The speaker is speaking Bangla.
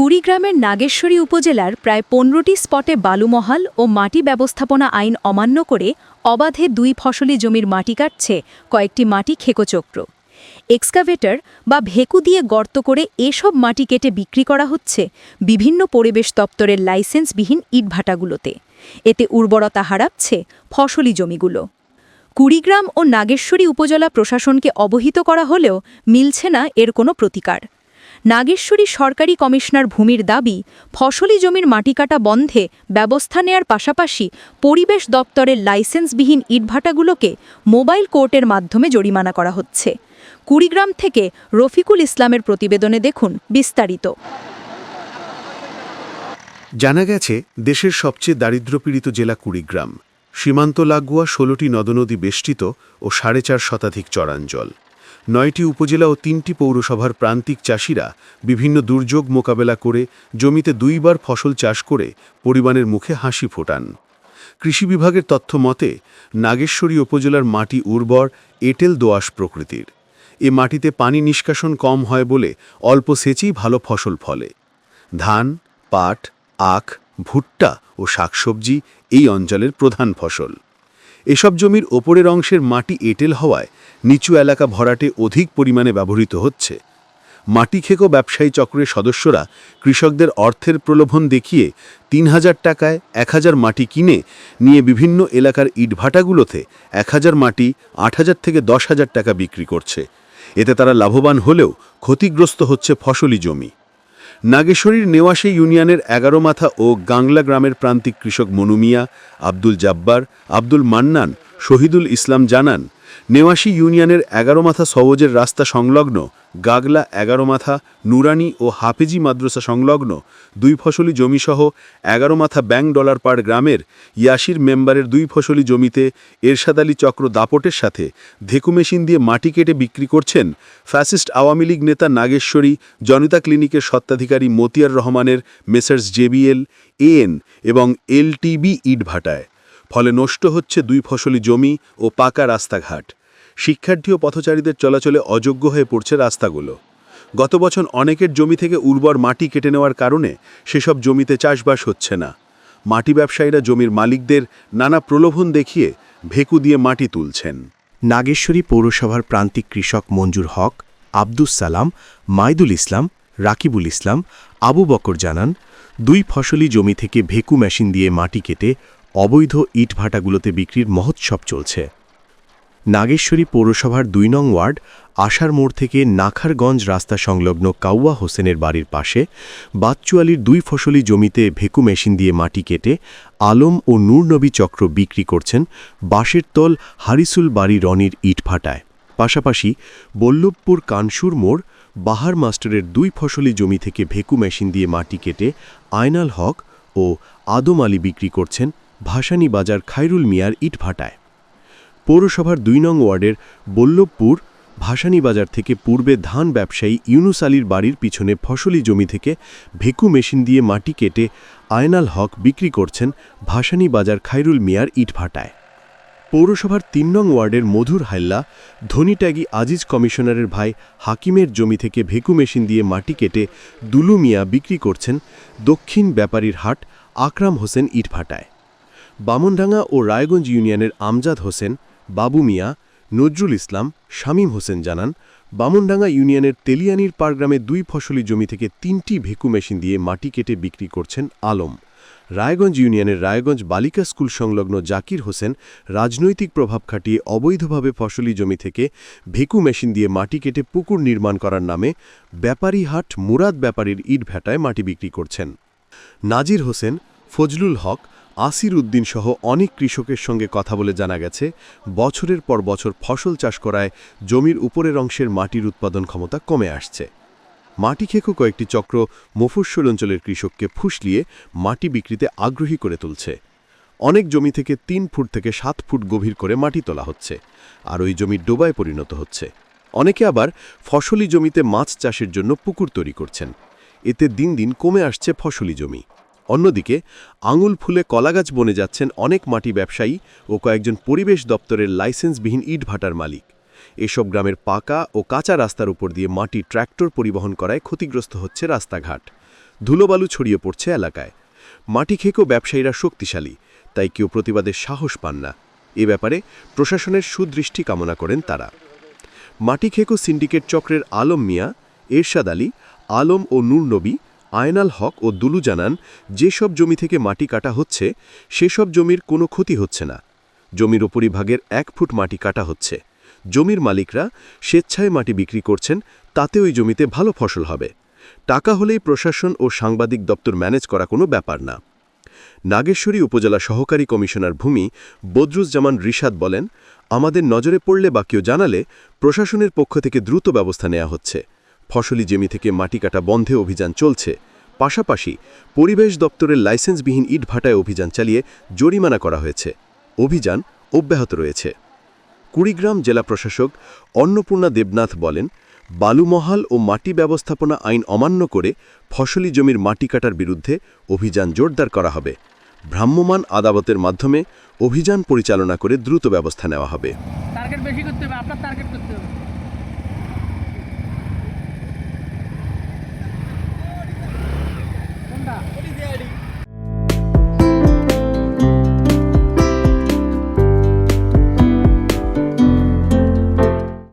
কুড়িগ্রামের নাগেশ্বরী উপজেলার প্রায় পনেরোটি স্পটে বালুমহাল ও মাটি ব্যবস্থাপনা আইন অমান্য করে অবাধে দুই ফসলি জমির মাটি কাটছে কয়েকটি মাটি খেকোচক্র। এক্সকাভেটর বা ভেকু দিয়ে গর্ত করে এসব মাটি কেটে বিক্রি করা হচ্ছে বিভিন্ন পরিবেশ দপ্তরের লাইসেন্সবিহীন ইটভাটাগুলোতে। এতে উর্বরতা হারাচ্ছে ফসলি জমিগুলো। কুড়িগ্রাম ও নাগেশ্বরী উপজেলা প্রশাসনকে অবহিত করা হলেও মিলছে না এর কোনো প্রতিকার। নাগেশ্বরী সরকারি কমিশনার ভূমির দাবি, ফসলি জমির মাটি কাটা বন্ধে ব্যবস্থা নেয়ার পাশাপাশি পরিবেশ দপ্তরের লাইসেন্সবিহীন ইটভাটাগুলোকে মোবাইল কোর্টের মাধ্যমে জরিমানা করা হচ্ছে। কুড়িগ্রাম থেকে রফিকুল ইসলামের প্রতিবেদনে দেখুন বিস্তারিত। জানা গেছে, দেশের সবচেয়ে দারিদ্রপীড়িত জেলা কুড়িগ্রাম। সীমান্ত লাগোয়া ষোলোটি নদনদী বেষ্টিত ও সাড়ে চার শতাধিক চরাঞ্চল। নয়টি উপজেলা ও তিনটি পৌরসভার প্রান্তিক চাষিরা বিভিন্ন দুর্যোগ মোকাবেলা করে জমিতে দুইবার ফসল চাষ করে পরিবারের মুখে হাসি ফোটান। কৃষি বিভাগের তথ্য মতে, নাগেশ্বরী উপজেলার মাটি উর্বর, এঁটেল দোআঁশ প্রকৃতির। এ মাটিতে পানি নিষ্কাশন কম হয় বলে অল্প সেচেই ভালো ফসল ফলে। ধান, পাট, আখ, ভুট্টা ও শাকসবজি এই অঞ্চলের প্রধান ফসল। এসব জমির ওপরের অংশের মাটি এঁটেল হওয়ায় নিচু এলাকা ভরাটে অধিক পরিমাণে ব্যবহৃত হচ্ছে। মাটি খেকো ব্যবসায়ী চক্রের সদস্যরা কৃষকদের অর্থের প্রলোভন দেখিয়ে তিন হাজার টাকায় এক হাজার মাটি কিনে নিয়ে বিভিন্ন এলাকার ইটভাটাগুলোতে এক হাজার মাটি, আট হাজার থেকে দশ হাজার টাকা বিক্রি করছে। এতে তারা লাভবান হলেও ক্ষতিগ্রস্ত হচ্ছে ফসলি জমি। নাগেশ্বরীর নেওয়াশে ইউনিয়নের এগারো মাথা ও গাংলা গ্রামের প্রান্তিক কৃষক মনুমিয়া আব্দুল জাব্বার, আব্দুল মান্নান, শহীদুল ইসলাম জানান নেওয়াশি ইউনিয়নের এগারো মাথা সবজের রাস্তা সংলগ্ন গাগলা এগারো মাথা নুরানি ও হাফেজি মাদ্রাসা সংলগ্ন দুই ফসলি জমিসহ এগারো মাথা ব্যাং ডলার পার গ্রামের ইয়াসির মেম্বারের দুই ফসলি জমিতে এরশাদ আলী চক্র দাপটের সাথে ধেকু মেশিন দিয়ে মাটি কেটে বিক্রি করছেন ফ্যাসিস্ট আওয়ামী লীগ নেতা নাগেশ্বরী, জনতা ক্লিনিকের সত্ত্বাধিকারী মতিয়ার রহমানের মেসার্স জেবিএল, এএন এবং এলটিবি ইটভাটায়। ফলে নষ্ট হচ্ছে দুই ফসলি জমি ও পাকা রাস্তাঘাট। শিক্ষার্থী ও পথচারীদের চলাচলে অযোগ্য হয়ে পড়ছে রাস্তাগুলো। গত বছর অনেকের জমি থেকে উর্বর মাটি কেটে নেওয়ার কারণে সেসব জমিতে চাষবাস হচ্ছে না। মাটি ব্যবসায়ীরা জমির মালিকদের নানা প্রলোভন দেখিয়ে ভেকু দিয়ে মাটি তুলছেন। নাগেশ্বরী পৌরসভার প্রান্তিক কৃষক মঞ্জুর হক, আব্দুস সালাম, মাইদুল ইসলাম, রাকিবুল ইসলাম, আবু বকর জানান, দুই ফসলি জমি থেকে ভেকু মেশিন দিয়ে মাটি কেটে অবৈধ ইটভাটাগুলোতে বিক্রির মহোৎসব চলছে। নাগেশ্বরী পৌরসভার দুই নং ওয়ার্ড আশার মোড় থেকে নাখারগঞ্জ রাস্তা সংলগ্ন কাউয়া হোসেনের বাড়ির পাশে বাচ্চুয়ালির দুই ফসলি জমিতে ভেকু মেশিন দিয়ে মাটি কেটে আলম ও নূরনবী চক্র বিক্রি করছেন বাঁশের তল হারিসুল বাড়ি রনির ইটভাটায়। পাশাপাশি বল্লভপুর কানসুর মোড়, বাহার মাস্টারের দুই ফসলি জমি থেকে ভেকু মেশিন দিয়ে মাটি কেটে আয়নাল হক ও আদম আলী বিক্রি করছেন ভাসানী বাজার খাইরুল মিয়ার ইটভাটায়। পৌরসভার দুই নং ওয়ার্ডের বল্লভপুর ভাসানী বাজার থেকে পূর্বে ধান ব্যবসায়ী ইউনুস আলীর বাড়ির পিছনে ফসলি জমি থেকে ভেকু মেশিন দিয়ে মাটি কেটে আয়নাল হক বিক্রি করছেন ভাসানী বাজার খায়রুল মিয়ার ইটভাটায়। পৌরসভার তিন নং ওয়ার্ডের মধুর হাল্লা ধনীট্যাগী আজিজ কমিশনারের ভাই হাকিমের জমি থেকে ভেকু মেশিন দিয়ে মাটি কেটে দুলু মিয়া বিক্রি করছেন দক্ষিণ ব্যাপারীর হাট আকরাম হোসেন ইটভাটায়। বামনডাঙ্গা ও রায়গঞ্জ ইউনিয়নের আমজাদ হোসেন বাবু মিয়া, নজরুল ইসলাম, শামীম হোসেন জানান, বামুনডাঙ্গা ইউনিয়নের তেলিয়ানির পারগ্রামে দুই ফসলি জমি থেকে তিনটি ভেকু মেশিন দিয়ে মাটি কেটে বিক্রি করছেন আলম। রায়গঞ্জ ইউনিয়নের রায়গঞ্জ বালিকা স্কুল সংলগ্ন জাকির হোসেন রাজনৈতিক প্রভাব খাটিয়ে অবৈধভাবে ফসলি জমি থেকে ভেকু মেশিন দিয়ে মাটি কেটে পুকুর নির্মাণ করার নামে ব্যাপারীহাট মুরাদ ব্যাপারীর ইট ভেটায় মাটি বিক্রি করছেন। নাজির হোসেন, ফজলুল হক আসির উদ্দিন সহ অনেক কৃষকের সঙ্গে কথা বলে জানা গেছে, বছরের পর বছর ফসল চাষ করায় জমির উপরের অংশের মাটির উৎপাদন ক্ষমতা কমে আসছে। মাটি খেকো কয়েকটি চক্র মফস্বল অঞ্চলের কৃষককে ফুসলিয়ে মাটি বিক্রিতে আগ্রহী করে তুলছে। অনেক জমি থেকে তিন ফুট থেকে সাত ফুট গভীর করে মাটি তোলা হচ্ছে, আর ওই জমি ডোবায় পরিণত হচ্ছে। অনেকে আবার ফসলি জমিতে মাছ চাষের জন্য পুকুর তৈরি করছেন। এতে দিন দিন কমে আসছে ফসলি জমি। অন্যদিকে, আঙুল ফুলে কলাগাছ বনে যাচ্ছেন অনেক মাটি ব্যবসায়ী ও কয়েকজন পরিবেশ দপ্তরের লাইসেন্সবিহীন ইটভাটার মালিক। এসব গ্রামের পাকা ও কাঁচা রাস্তার উপর দিয়ে মাটি ট্র্যাক্টর পরিবহন করায় ক্ষতিগ্রস্ত হচ্ছে রাস্তাঘাট। ধুলোবালু ছড়িয়ে পড়ছে এলাকায়। মাটি খেকো ব্যবসায়ীরা শক্তিশালী, তাই কেউ প্রতিবাদের সাহস পান না। এ ব্যাপারে প্রশাসনের সুদৃষ্টি কামনা করেন তারা। মাটি খেকো সিন্ডিকেট চক্রের আলম মিয়া, এরশাদ আলী, আলম ও নূর নবী আয়নাল হক ও দুলু জানান, যেসব জমি থেকে মাটি কাটা হচ্ছে, সেসব জমির কোনো ক্ষতি হচ্ছে না। জমির ওপরিভাগের এক ফুট মাটি কাটা হচ্ছে। জমির মালিকরা স্বেচ্ছায় মাটি বিক্রি করছেন, তাতে ওই জমিতে ভালো ফসল হবে। টাকা হলেই প্রশাসন ও সাংবাদিক দপ্তর ম্যানেজ করা কোনো ব্যাপার না। নাগেশ্বরী উপজেলা সহকারী কমিশনার ভূমি বদরুজ্জামান রিশাদ বলেন, আমাদের নজরে পড়লে বা কেউ জানালে প্রশাসনের পক্ষ থেকে দ্রুত ব্যবস্থা নেওয়া হচ্ছে। ফসলি জমি থেকে মাটি কাটা বন্ধে অভিযান চলছে। পাশাপাশি পরিবেশ দপ্তরের লাইসেন্সবিহীন ইটভাটায় অভিযান চালিয়ে জরিমানা করা হয়েছে। অভিযান অব্যাহত রয়েছে। কুড়িগ্রাম জেলা প্রশাসক অন্নপূর্ণা দেবনাথ বলেন, বালুমহাল ও মাটি ব্যবস্থাপনা আইন অমান্য করে ফসলি জমির মাটি কাটার বিরুদ্ধে অভিযান জোরদার করা হবে। ভ্রাম্যমাণ আদালতের মাধ্যমে অভিযান পরিচালনা করে দ্রুত ব্যবস্থা নেওয়া হবে। টার্গেট বেশি করতে হবে, আপনার টার্গেট করতে হবে।